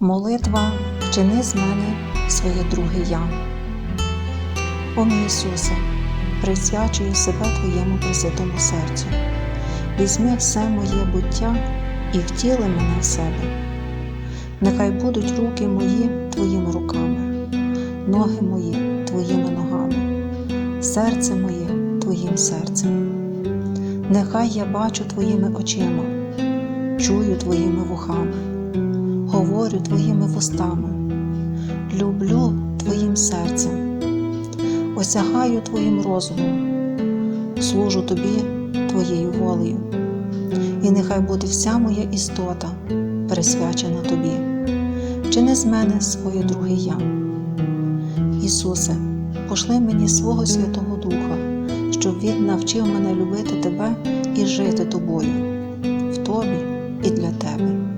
Молитва вчини з мене своє друге я. О мій Ісусе, присвячую себе Твоєму пресвятому серцю. Візьми все моє буття і втіли мене в себе. Нехай будуть руки мої Твоїми руками, ноги мої Твоїми ногами, серце моє Твоїм серцем. Нехай я бачу Твоїми очима, чую Твоїми вухами, говорю Твоїми вустами, люблю Твоїм серцем, осягаю Твоїм розумом, служу Тобі Твоєю волею, і нехай буде вся моя істота присвячена Тобі. Вчини з мене своє друге я. Ісусе, пошли мені свого Святого Духа, щоб Він навчив мене любити Тебе і жити тобою, в Тобі і для Тебе.